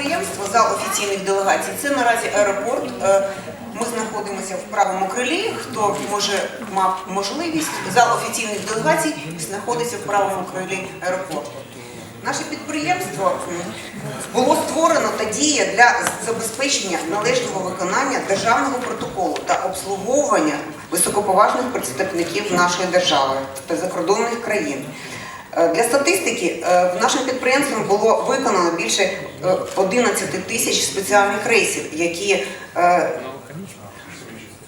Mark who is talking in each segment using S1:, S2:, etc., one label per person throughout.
S1: підприємство, зал офіційних делегацій, це наразі аеропорт. Е, Ми знаходимося в правому крилі. Хто може мав можливість, зал офіційних делегацій знаходиться в правому крилі аеропорту. Наше підприємство було створено та діє для забезпечення належного виконання державного протоколу та обслуговування високоповажних представників нашої держави та закордонних країн. Е, Для статистики в нашим підприємствам було виконано більше е, 11 тисяч спеціальних рейсів, які е,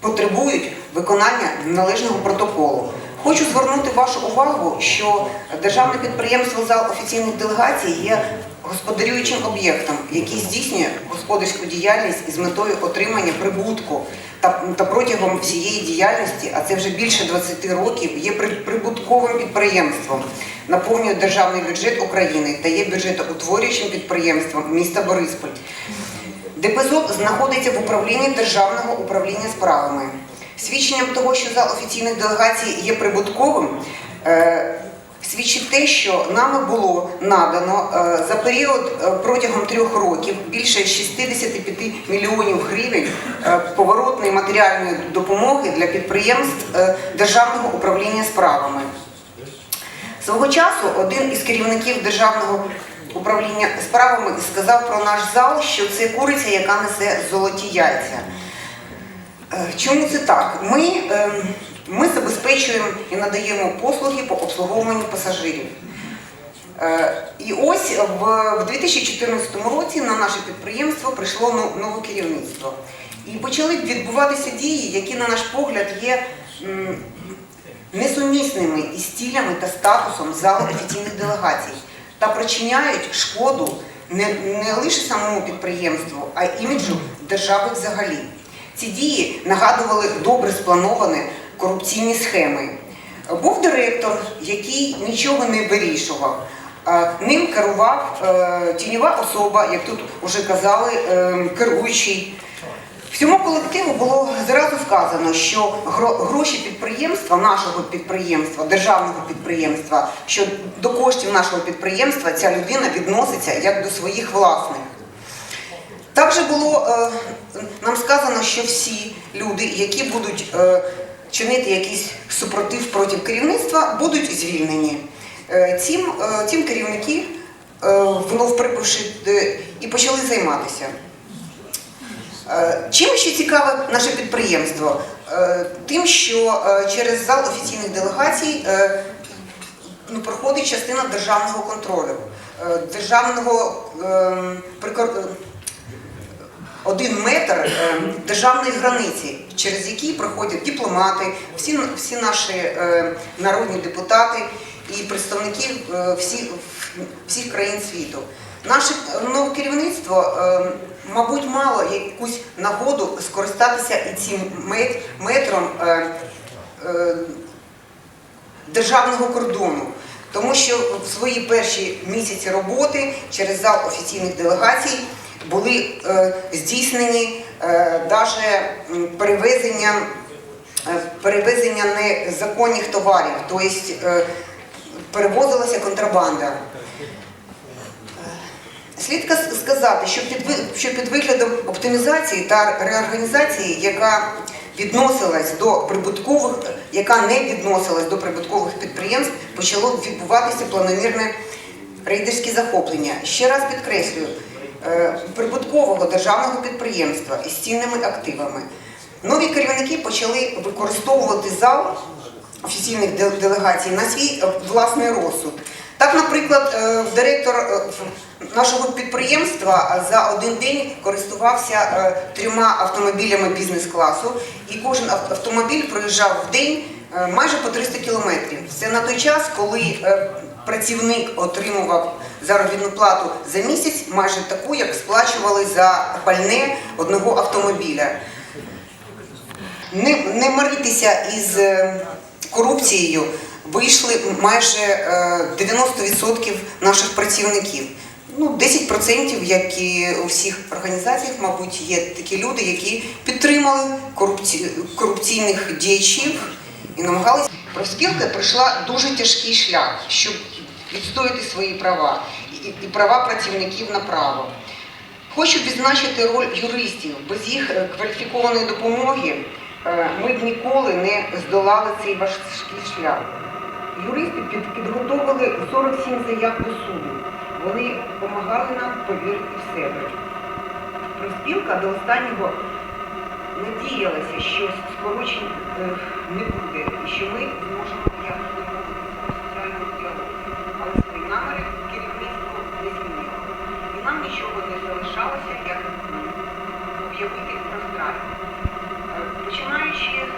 S1: потребують виконання належного протоколу. Хочу звернути вашу увагу, що державне підприємство зал офіційних делегацій є господарюючим об'єктом, який здійснює господарську діяльність із метою отримання прибутку та, та протягом всієї діяльності, а це вже більше 20 років, є прибутковим підприємством, наповнює державний бюджет України та є бюджетоутворюючим підприємством міста Борисполь. ДПЗОК знаходиться в управлінні Державного управління справами. Свідченням того, що зал офіційних делегацій є прибутковим, е, свідчить те, що нами було надано е, за період е, протягом трьох років більше 65 мільйонів гривень е, поворотної матеріальної допомоги для підприємств Державного управління справами. Свого часу один із керівників державного управління справами сказав про наш зал, що це куриця, яка несе золоті яйця. Чому це так? Ми, е, ми забезпечуємо і надаємо послуги по обслуговуванню пасажирів. Е, І ось в в 2014 році на наше підприємство прийшло нове керівництво. І почали відбуватися дії, які, на наш погляд, є несумісними із цілями та статусом залу офіційних делегацій та причиняють шкоду не, не лише самому підприємству, а іміджу держави взагалі. Ці дії нагадували добре сплановані корупційні схеми. Був директор, який нічого не вирішував. Ним керував е, тіньова особа, як тут вже казали, е, керуючий. Всьому колективу було зразу сказано, що гроші підприємства, нашого підприємства, державного підприємства, що до коштів нашого підприємства ця людина відноситься як до своїх власних. Також було е, нам сказано, що всі люди, які будуть чинити якийсь супротив проти керівництва, будуть звільнені. Е, цим, е, цим керівники, е, вновь прибувши, і почали займатися. Чим ще цікаве наше підприємство? Тим, що через зал офіційних делегацій ну, проходить частина державного контролю, державного ем, один метр е, державної границі, через який проходять дипломати, всі, всі наші е, народні депутати і представники е, всіх, всіх країн світу. Наше нове керівництво, е, мабуть, мало якусь нагоду скористатися і цим мет- метром е, е, державного кордону. Тому що в свої перші місяці роботи через зал офіційних делегацій були е, здійснені е, даже м, перевезення, е, перевезення незаконних товарів, тобто е, перевозилася контрабанда. Слід сказати, що під, виглядом оптимізації та реорганізації, яка відносилась до прибуткових, яка не відносилась до прибуткових підприємств, почало відбуватися планомірне рейдерське захоплення. Ще раз підкреслюю, е, прибуткового державного підприємства із цінними активами. Нові керівники почали використовувати зал офіційних де- делегацій на свій е, власний розсуд. Так, наприклад, е, директор е, нашого підприємства за один день користувався е, трьома автомобілями бізнес-класу, і кожен автомобіль проїжджав в день е, майже по 300 кілометрів. Це на той час, коли е, працівник отримував заробітну плату за місяць, майже таку, як сплачували за пальне одного автомобіля не, не миритися із е, корупцією вийшли майже е, 90% наших працівників. Ну, 10%, як і у всіх організаціях, мабуть, є такі люди, які підтримали корупці... корупційних діячів і намагалися. Профспілка пройшла дуже тяжкий шлях, щоб відстояти свої права і, права працівників на право. Хочу відзначити роль юристів. Без їх е, кваліфікованої допомоги е, ми б ніколи не здолали цей важкий шлях. Юристи під- підготовили 47 заяв до суду. Вони допомагали нам повірити в себе. Профспілка до останнього надіялася, що скорочень е, не буде, і що ми об'явити пространств. Е, Починаючи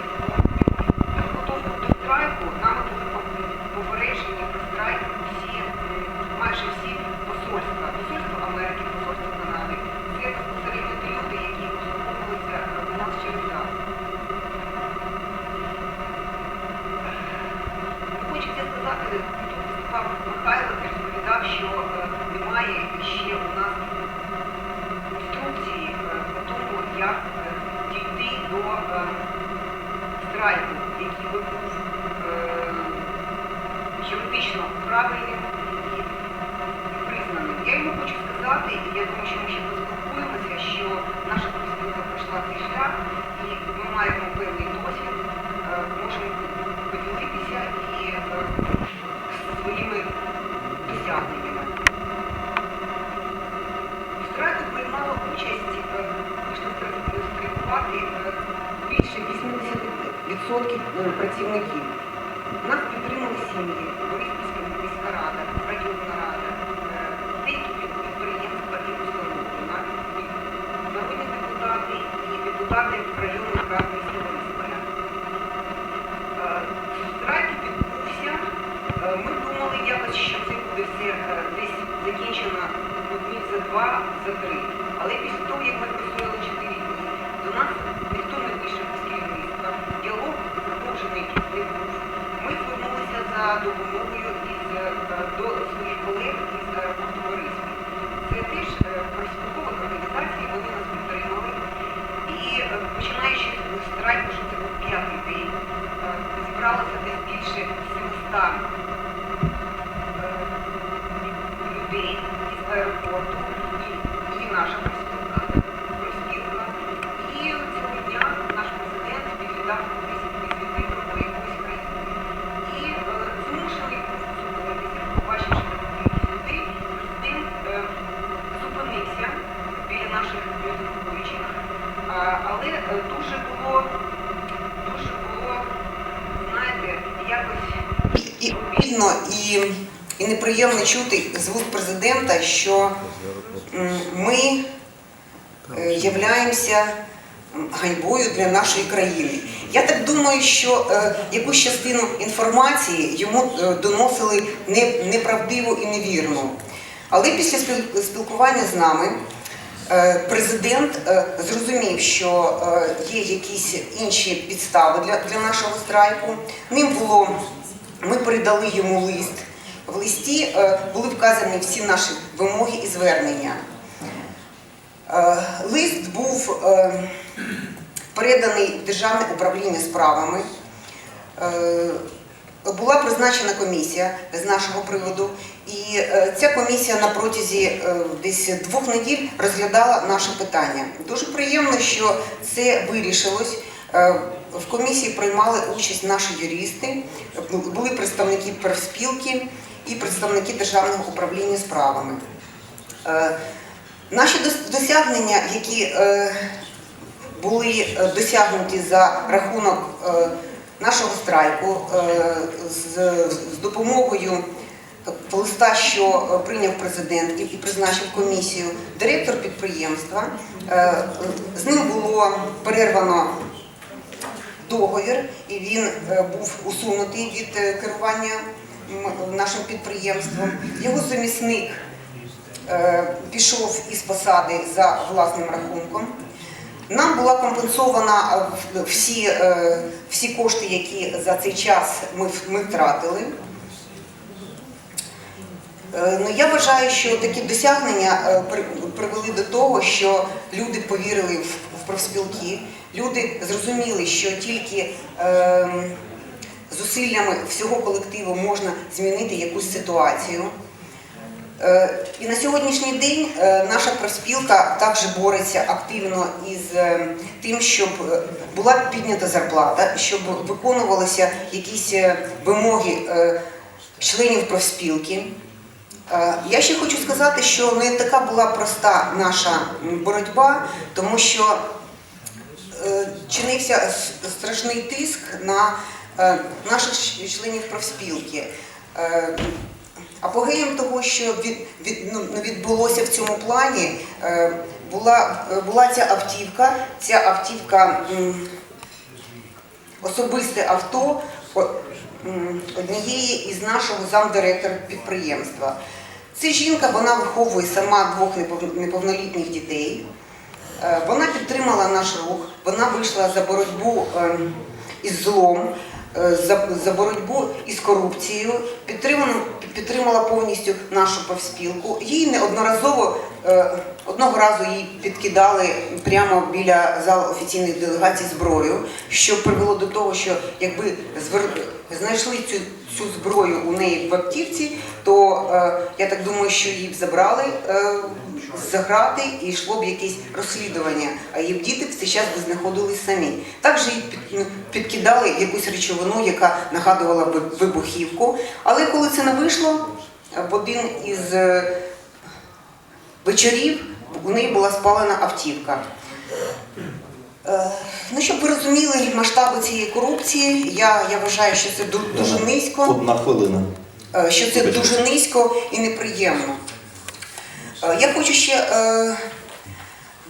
S1: як е, дійти до е, страйку, який би був е, юридично правильним і признаним. Я йому хочу сказати, і я думаю, що ми ще поспілкуємося, що наша профспілка пройшла цей шлях, і ми маємо певний досвід, е, можемо поділитися і е, своїми досягненнями. У страйку приймало участь, е, вийшло страйкувати е, більше 80% працівників. Нас підтримали Борівська міська рада, районна рада, деякі підприємства і установи, навіть народні депутати і депутати районних за допомогою е, до своїх колег із аеропорту Це теж е, профспілкових організацій, вони нас підтримали. І е, починаючи з страйку, що це був п'ятий день, зібралося десь більше 700 е, людей із аеропорту і, і наша профспілка, профспілка. І цього дня наш президент відвідав кудись візити до якоїсь країни. І е, змушений був зупинитися, побачивши таку кількість людей, президент е, зупинився біля наших мітингуючих. А, Але е, дуже було, дуже було, знаєте, якось і обідно, і, і неприємно чути з вуст президента, що ми е, являємося ганьбою для нашої країни. Я так думаю, що е, якусь частину інформації йому е, доносили не, неправдиву і невірну. Але після спілкування з нами е, президент е, зрозумів, що е, є якісь інші підстави для, для нашого страйку. Ним було, ми передали йому лист. В листі е, були вказані всі наші вимоги і звернення. Е, Лист був е, переданий в Державне управління справами. Була призначена комісія з нашого приводу, і ця комісія на протязі десь двох неділь розглядала наше питання. Дуже приємно, що це вирішилось. В комісії приймали участь наші юристи, були представники профспілки і представники Державного управління справами. Е, Наші дос- досягнення, які е, були е, досягнуті за рахунок нашого страйку з, допомогою листа, що прийняв президент і призначив комісію, директор підприємства. З ним було перервано договір, і він е, був усунутий від е, керування нашим підприємством. Його замісник е, пішов із посади за власним рахунком. Нам була компенсована всі, всі кошти, які за цей час ми, ми втратили. Е, Ну, я вважаю, що такі досягнення е, привели до того, що люди повірили в, профспілки, люди зрозуміли, що тільки ем, зусиллями всього колективу можна змінити якусь ситуацію. Е, І на сьогоднішній день наша профспілка також бореться активно із тим, щоб була піднята зарплата, щоб виконувалися якісь вимоги членів профспілки. Е, Я ще хочу сказати, що не така була проста наша боротьба, тому що е, чинився страшний тиск на е, наших членів профспілки. Апогеєм того, що ну, відбулося в цьому плані, була, була ця автівка. Ця автівка особисте авто однієї із нашого замдиректора підприємства. Це жінка, вона виховує сама двох неповнолітніх дітей. Е, Вона підтримала наш рух, вона вийшла за боротьбу ем, із злом, е, за, боротьбу із корупцією, підтримала, повністю нашу профспілку. Їй неодноразово е, одного разу їй підкидали прямо біля залу офіційних делегацій зброю, що привело до того, що якби знайшли цю, цю зброю у неї в автівці, то е, я так думаю, що її б забрали е, за грати і йшло б якесь розслідування, а її б діти в цей час би знаходились самі. Також їй ну, підкидали якусь речовину, яка нагадувала вибухівку. Але коли це не вийшло, в один із е, вечорів у неї була спалена автівка. Е, Ну, щоб ви розуміли масштаби цієї корупції, я, я вважаю, що це дуже низько.
S2: Одна хвилина.
S1: Е, що це дуже низько і неприємно. Е, Я хочу ще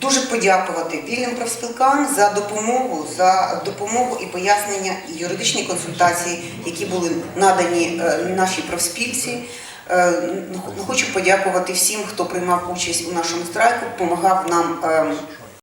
S1: дуже подякувати вільним профспілкам за допомогу, за допомогу і пояснення і юридичні консультації, які були надані нашій профспілці. Е, ну, Хочу подякувати всім, хто приймав участь у нашому страйку, допомагав нам е,